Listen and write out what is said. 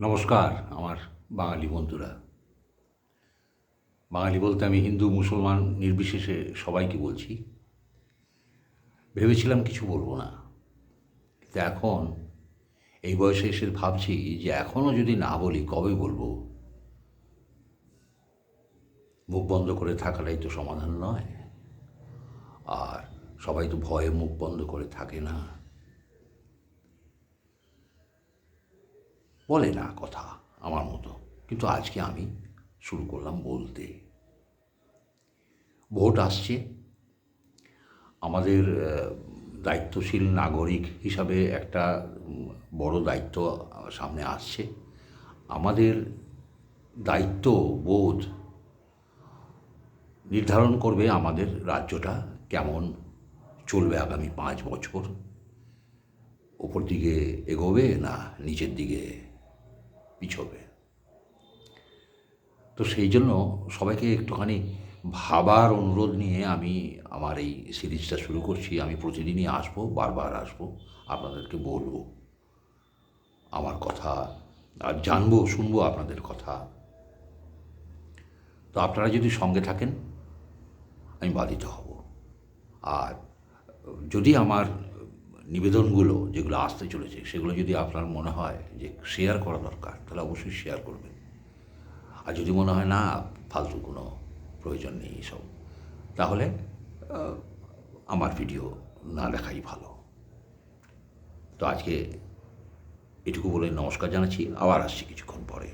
নমস্কার, আমার বাঙালি বন্ধুরা। বাঙালি বলতে আমি হিন্দু, মুসলমান নির্বিশেষে সবাইকে বলছি। ভেবেছিলাম কিছু বলব না। কিন্তু এখন এই বয়সে এসে ভাবছি যে এখনও যদি না বলি কবে বলব? মুখ বন্ধ করে থাকাটাই তো সমাধান নয়। আর সবাই তো ভয়ে মুখ বন্ধ করে থাকে না। বলে না কথা আমার মতো। কিন্তু আজকে আমি শুরু করলাম বলতে। ভোট আসছে। আমাদের দায়িত্বশীল নাগরিক হিসাবে একটা বড় দায়িত্ব সামনে আসছে। আমাদের দায়িত্ব বোধ নির্ধারণ করবে আমাদের রাজ্যটা কেমন চলবে আগামী পাঁচ বছর। ওপর দিকে এগোবে না নিচের দিকে পিছবে। তো সেই জন্য সবাইকে একটুখানি ভাবার অনুরোধ নিয়ে আমি আমার এই সিরিজটা শুরু করছি। আমি প্রতিদিনই আসব, বারবার আসব, আপনাদেরকে বলব আমার কথা আর জানব, শুনব আপনাদের কথা। তো আপনারা যদি সঙ্গে থাকেন, আমি বাধিত হব। আর যদি আমার নিবেদনগুলো যেগুলো আসতে চলেছে, সেগুলো যদি আপনার মনে হয় যে শেয়ার করা দরকার, তাহলে অবশ্যই শেয়ার করবেন। আর যদি মনে হয় না, ফালতু কোনো প্রয়োজন নেই এসব, তাহলে আমার ভিডিও না দেখাই ভালো। তো আজকে এটুকু বলে নমস্কার জানাচ্ছি, আবার আসছি কিছুক্ষণ পরে।